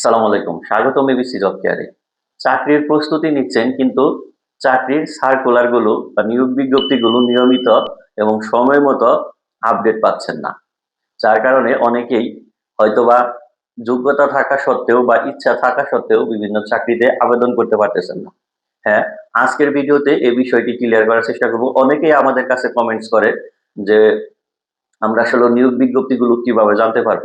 আসসালামু আলাইকুম, স্বাগতম এবিসি জব কেয়ারে চাকরির প্রস্তুতি নিচ্ছেন কিন্তু চাকরির সার্কুলারগুলো বা নিয়োগ বিজ্ঞপ্তিগুলো নিয়মিত এবং সময় মতো আপডেট পাচ্ছেন না। যার কারণে অনেকেই হয়তোবা যোগ্যতা থাকা সত্ত্বেও বা ইচ্ছা থাকা সত্ত্বেও বিভিন্ন চাকরিতে আবেদন করতে পারতেছেন না। হ্যাঁ আজকের ভিডিওতে এই বিষয়টি ক্লিয়ার করার চেষ্টা করব। অনেকেই আমাদের কাছে কমেন্টস করে যে আমরা আসলে নিয়োগ বিজ্ঞপ্তিগুলো কীভাবে জানতে পারব।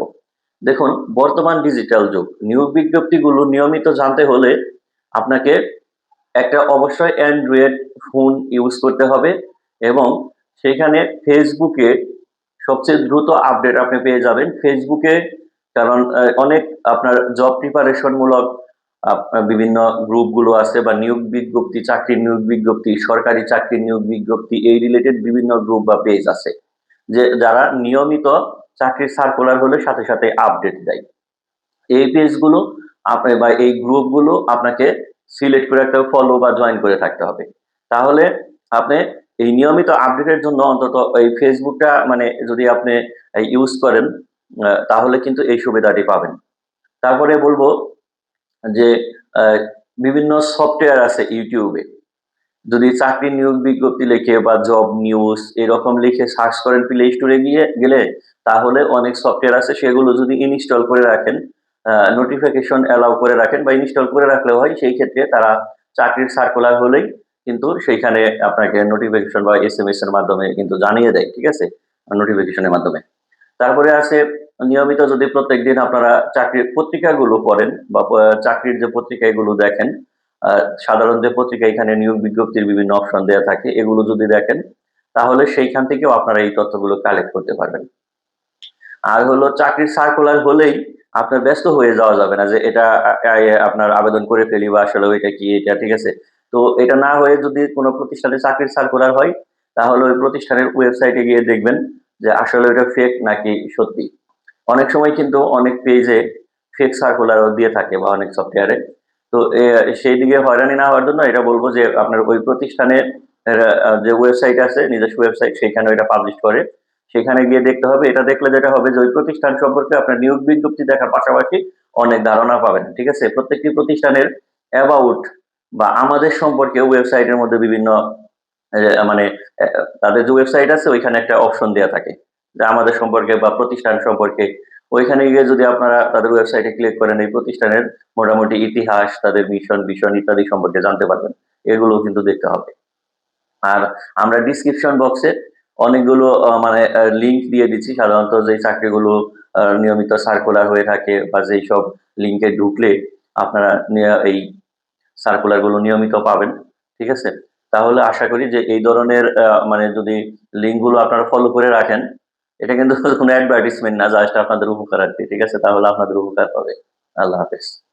দেখুন, বর্তমান ডিজিটাল যুগ। নিয়োগ বিজ্ঞপ্তিগুলো নিয়মিত জানতে হলে আপনাকে একটা অবশ্যই অ্যান্ড্রয়েড ফোন ইউজ করতে হবে এবং সেখানে ফেসবুকে সবচেয়ে দ্রুত আপডেট আপনি পেয়ে যাবেন। ফেসবুকে কারণ অনেক আপনার জব প্রিপারেশনমূলক বিভিন্ন গ্রুপগুলো আছে বা নিয়োগ বিজ্ঞপ্তি, চাকরির নিয়োগ বিজ্ঞপ্তি, সরকারি চাকরির নিয়োগ বিজ্ঞপ্তি, এই রিলেটেড বিভিন্ন গ্রুপ বা পেজ আছে। যে, যারা নিয়মিত চাকরির সার্কুলার হলে সাথে সাথে আপডেট দেয়। এই পেজগুলো আপনি বা এই গ্রুপগুলো আপনাকে সিলেক্ট করে একটা ফলো বা জয়েন করে থাকতে হবে। তাহলে আপনি এই নিয়মিত আপডেটের জন্য অন্তত এই ফেসবুকটা মানে যদি আপনি ইউজ করেন তাহলে কিন্তু এই সুবিধাটি পাবেন। তারপরে বলব যে বিভিন্ন সফটওয়্যার আছে ইউটিউবে যদি চাকরি নিয়োগ বিজ্ঞপ্তি লিখে বা জব নিউজ এরকম লিখে সার্চ করেন প্লে স্টোরে গিয়ে, গেলে তাহলে অনেক সফটওয়্যার আছে, সেগুলো যদি ইনস্টল করে রাখেন নোটিফিকেশন অ্যালাউ করে রাখেন বা ইনস্টল করে রাখলে হয়, সেই ক্ষেত্রে তারা চাকরির সার্কুলার হলেই কিন্তু সেইখানে আপনাকে নোটিফিকেশন বা এস এম এস এর মাধ্যমে কিন্তু জানিয়ে দেয়, ঠিক আছে? নোটিফিকেশনের মাধ্যমে। তারপরে আছে, নিয়মিত যদি প্রত্যেকদিন আপনারা চাকরির পত্রিকাগুলো পড়েন বা চাকরির যে পত্রিকাগুলো দেখেন সাধারণ যে পত্রিকা এখানে নিয়োগ বিজ্ঞপ্তির বিভিন্ন অপশন দেওয়া থাকে, এগুলো যদি দেখেন, তাহলে সেইখান থেকেও আপনারা এই তথ্যগুলো কালেক্ট করতে পারবেন। আর হলো চাকরির সার্কুলার হলেই আপনার ব্যস্ত হয়ে যাওয়া যাবে না যে এটা আপনার আবেদন করে ফেলি বা আসলে এটা কি, এটা ঠিক আছে। তো এটা না হয়ে যদি কোনো প্রতিষ্ঠানে চাকরির সার্কুলার হয়, তাহলে ওই প্রতিষ্ঠানের ওয়েবসাইটে গিয়ে দেখবেন যে আসলে ওটা ফেক নাকি সত্যি। অনেক সময় কিন্তু অনেক পেজে ফেক সার্কুলারও দিয়ে থাকে বা অনেক সফটওয়্যারে তো সেই দিকে হয়রানি না হওয়ার জন্য এটা বলব যে আপনার ওই প্রতিষ্ঠানের যে ওয়েবসাইট আছে, নিজস্ব ওয়েবসাইট সেখানে এটা পাবলিশ করে। সেখানে গিয়ে দেখতে হবে, এটা দেখলে যেটা হবে যে ওই প্রতিষ্ঠান সম্পর্কে আপনার নিয়োগ বিজ্ঞপ্তি দেখার পাশাপাশি অনেক ধারণা পাবেন, ঠিক আছে? প্রত্যেকটি প্রতিষ্ঠানের অ্যাবাউট বা আমাদের সম্পর্কে ওয়েবসাইটের মধ্যে বিভিন্ন মানে তাদের যে ওয়েবসাইট আছে, ওইখানে একটা অপশন দেওয়া থাকে। যে আমাদের সম্পর্কে বা প্রতিষ্ঠান সম্পর্কে ওইখানে গিয়ে যদি আপনারা তাদের ওয়েবসাইটে ক্লিক করেন, এই প্রতিষ্ঠানের মোটামুটি ইতিহাস, তাদের মিশন ভীষণ ইত্যাদি সম্পর্কে জানতে পারবেন। এগুলো কিন্তু দেখতে হবে। আর আমরা ডিসক্রিপশন বক্সে অনেকগুলো মানে লিংক দিয়ে দিচ্ছি। সাধারণত যে চাকরিগুলো নিয়মিত সার্কুলার হয়ে থাকে বা যেই সব লিঙ্কে ঢুকলে আপনারা এই সার্কুলারগুলো নিয়মিত পাবেন। ঠিক আছে? তাহলে আশা করি যে এই ধরনের মানে যদি লিঙ্কগুলো আপনারা ফলো করে রাখেন এটা কিন্তু কোনো অ্যাডভার্টিসমেন্ট না জাস্ট আপনাদের উপকারার্থে, ঠিক আছে? তাহলে আপনাদের উপকার পাবে। আল্লাহ হাফেজ।